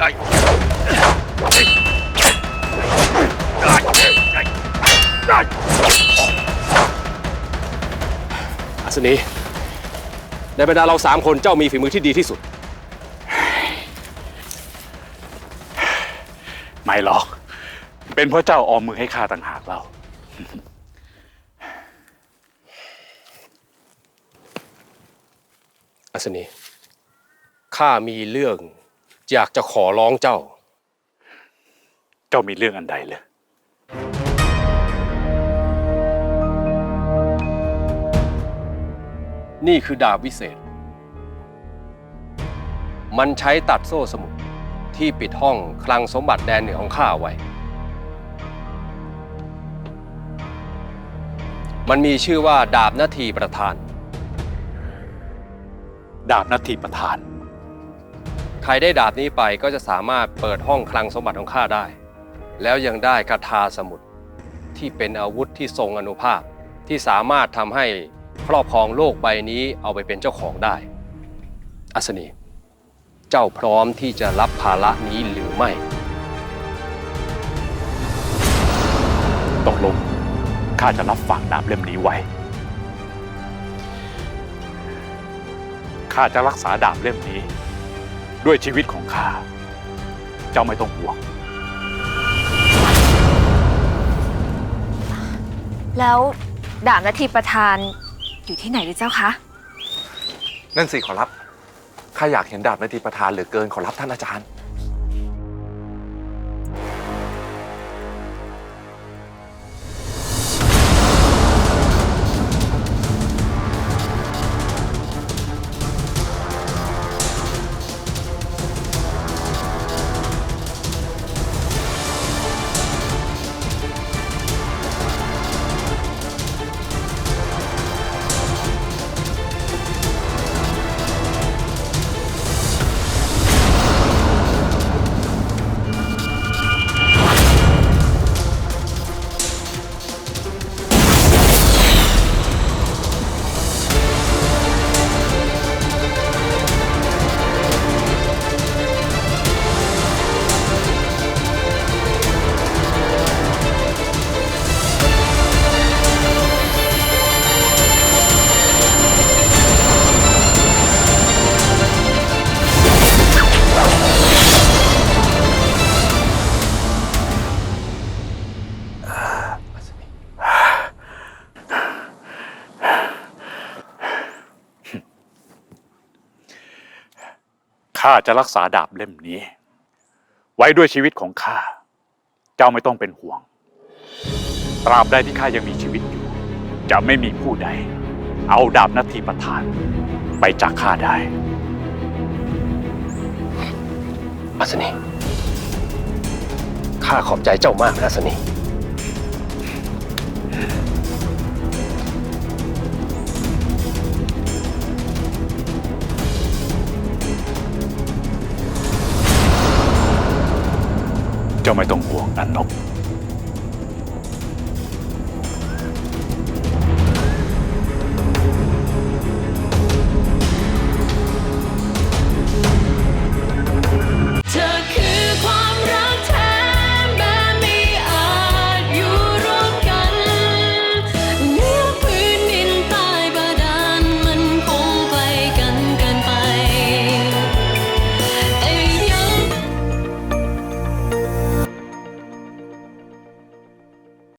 อัศนีในบรรดาเราสามคนเจ้ามีฝีมือที่ดีที่สุด ไม่หรอก เป็นเพราะเจ้าออมมือให้ข้าต่างหากเรา อัศนีข้ามีเรื่อง อยากจะขอร้องเจ้า เจ้ามีเรื่องอันใดเลยนี่คือดาบวิเศษ มันใช้ตัดโซ่สมุทรที่ปิดห้องคลังสมบัติแดนเหนือของข้าไว้ มันมีชื่อว่าดาบนาทีประธาน ดาบนาทีประธาน รได้ดาบนี้ไปก็จะสามารถเปิดห้องคลังสมบัติของข้าได้ แล้วยังได้คาถาสมุทรที่เป็นอาวุธที่ทรงอนุภาพ ที่สามารถทำให้ครอบครองโลกใบนี้เอาไปเป็นเจ้าของได้ อัศนี เจ้าพร้อมที่จะรับภาระนี้หรือไม่ ตกลงข้าจะรับฝากดาบเล่มนี้ไว้ข้าจะรักษาดาบเล่มนี้ ด้วยชีวิตของข้า เจ้าไม่ต้องห่วง แล้วดาบนาทีประธานอยู่ที่ไหนหรือเจ้าคะ นั่นสิขอรับ ข้าอยากเห็นดาบนาทีประธานเหลือเกินขอรับท่านอาจารย์ ข้าจะรักษาดาบเล่มนี้ ไว้ด้วยชีวิตของข้า เจ้าไม่ต้องเป็นห่วง ตราบใดที่ข้ายังมีชีวิตอยู่ จะไม่มีผู้ใด เอาดาบนาทีประธาน ไปจากข้าได้ อัศนีข้าขอบใจเจ้ามากนะอัศนี เจ้าไม่ต้องห่วงนันนก